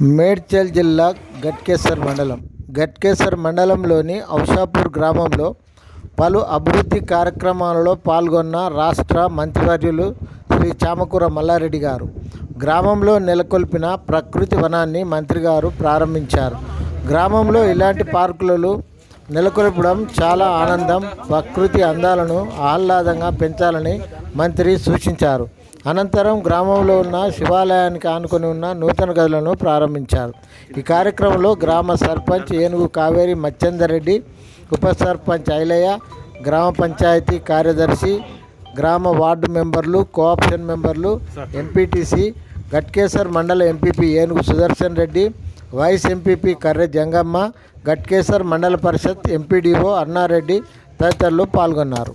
మేడ్చల్ జిల్లా గట్కేసర్ మండలం. గట్కేసర్ మండలంలోని ఔషాపూర్ గ్రామంలో పలు అభివృద్ధి కార్యక్రమాలలో పాల్గొన్న రాష్ట్ర మంత్రివర్యులు శ్రీ చామకూర మల్లారెడ్డి గారు. గ్రామంలో నెలకొల్పిన ప్రకృతి వనాన్ని మంత్రి గారు ప్రారంభించారు. గ్రామంలో ఇలాంటి పార్కులలో నెలకొల్పడం చాలా ఆనందం ప్రకృతి అందాలను ఆహ్లాదంగా పెంచాలని మంత్రి సూచించారు. అనంతరం గ్రామంలో ఉన్న శివాలయానికి ఆనుకొని ఉన్న నూతన గదులను ప్రారంభించారు. ఈ కార్యక్రమంలో గ్రామ సర్పంచ్ ఏనుగు కావేరి మచ్చందర్ రెడ్డి ఉప సర్పంచ్ ఐలయ్య గ్రామ పంచాయతీ కార్యదర్శి గ్రామ వార్డు మెంబర్లు కోఆప్షన్ మెంబర్లు MPTC Ghatkesar mandal MPP Enugu Sudarshan Reddy vice MPP Karre Jangamma Ghatkesar mandal parishad MPDO Anna Reddy తదితరులు పాల్గొన్నారు.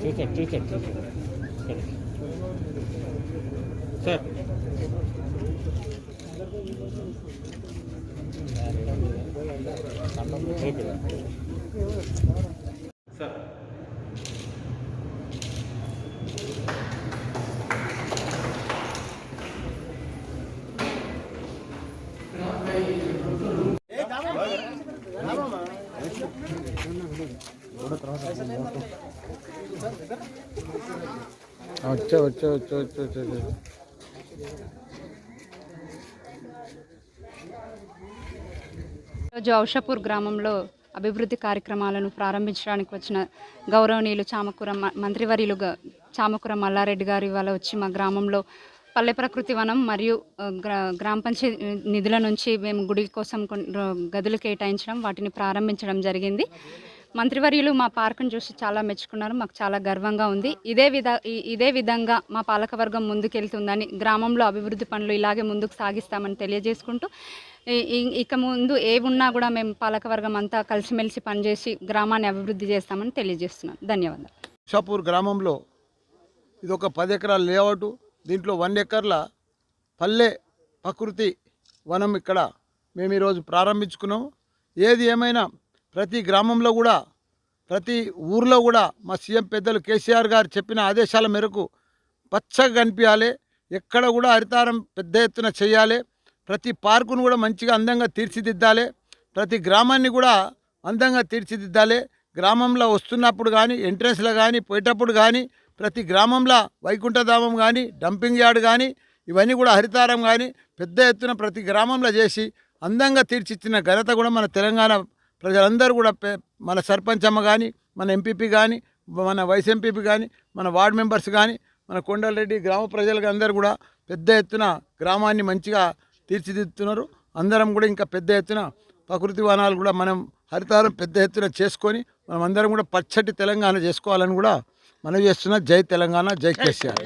చూసాడు చూసాడు చూసాడు సార్ ఓకే వచ్చా వచ్చా వచ్చా వచ్చా వచ్చా ఈరోజు ఔషపూర్ గ్రామంలో అభివృద్ధి కార్యక్రమాలను ప్రారంభించడానికి వచ్చిన గౌరవనీయులు చామకూర మ- మంత్రివర్యులు గ- చామకూర మల్లారెడ్డి గారు ఇవాళ వచ్చి మా గ్రామంలో పల్లె ప్రకృతి వనం మరియు గ్రా గ్రామ పంచాయతీ నిధుల నుంచి మేము గుడి కోసం కొన్- గదులు కేటాయించడం వాటిని ప్రారంభించడం జరిగింది. మంత్రివర్యులు మా పార్కును చూసి చాలా మెచ్చుకున్నారు మాకు చాలా గర్వంగా ఉంది. ఇదే విధ ఇదే విధంగా మా పాలకవర్గం ముందుకెళ్తుందని గ్రామంలో అభివృద్ధి పనులు ఇలాగే ముందుకు సాగిస్తామని తెలియజేసుకుంటూ ఇక ముందు ఏమున్నా కూడా మేము పాలకవర్గం అంతా కలిసిమెలిసి పనిచేసి గ్రామాన్ని అభివృద్ధి చేస్తామని తెలియజేస్తున్నాం. ధన్యవాదాలు. షాపూర్ గ్రామంలో ఇది ఒక పది ఎకరాల లేఅవుట్. దీంట్లో వన్ ఎకర్ల పల్లె ప్రకృతి వనం ఇక్కడ మేము ఈరోజు ప్రారంభించుకున్నాం. ఏది ఏమైనా ప్రతి గ్రామంలో కూడా ప్రతి ఊర్లో కూడా మా సీఎం పెద్దలు కేసీఆర్ గారు చెప్పిన ఆదేశాల మేరకు పచ్చగా కనిపించాలి. ఎక్కడ కూడా హరితారం పెద్ద ఎత్తున చేయాలి. ప్రతి పార్కును కూడా మంచిగా అందంగా తీర్చిదిద్దాలి. ప్రతి గ్రామాన్ని కూడా అందంగా తీర్చిదిద్దాలి. గ్రామంలో వస్తున్నప్పుడు కానీ ఎంట్రన్స్లో కానీ పోయేటప్పుడు కానీ ప్రతి గ్రామంలో వైకుంఠధామం కానీ డంపింగ్ యార్డ్ కానీ ఇవన్నీ కూడా హరితారం కానీ పెద్ద ఎత్తున ప్రతి గ్రామంలో చేసి అందంగా తీర్చిచ్చిన ఘనత కూడా మన తెలంగాణ ప్రజలందరూ కూడా మన సర్పంచ్ అమ్మ కానీ మన ఎంపీపీ కానీ మన వైస్ ఎంపీపీ కానీ మన వార్డు మెంబర్స్ కానీ మన కొండలరెడ్డి గ్రామ ప్రజలకు అందరూ కూడా పెద్ద ఎత్తున గ్రామాన్ని మంచిగా తీర్చిదిద్దుతున్నారు. అందరం కూడా ఇంకా పెద్ద ఎత్తున ప్రకృతి వనాలు కూడా మనం హరితారం పెద్ద ఎత్తున చేసుకొని మనం అందరం కూడా పచ్చటి తెలంగాణ చేసుకోవాలని కూడా మనం చేస్తున్న జై తెలంగాణ జై కేసీఆర్.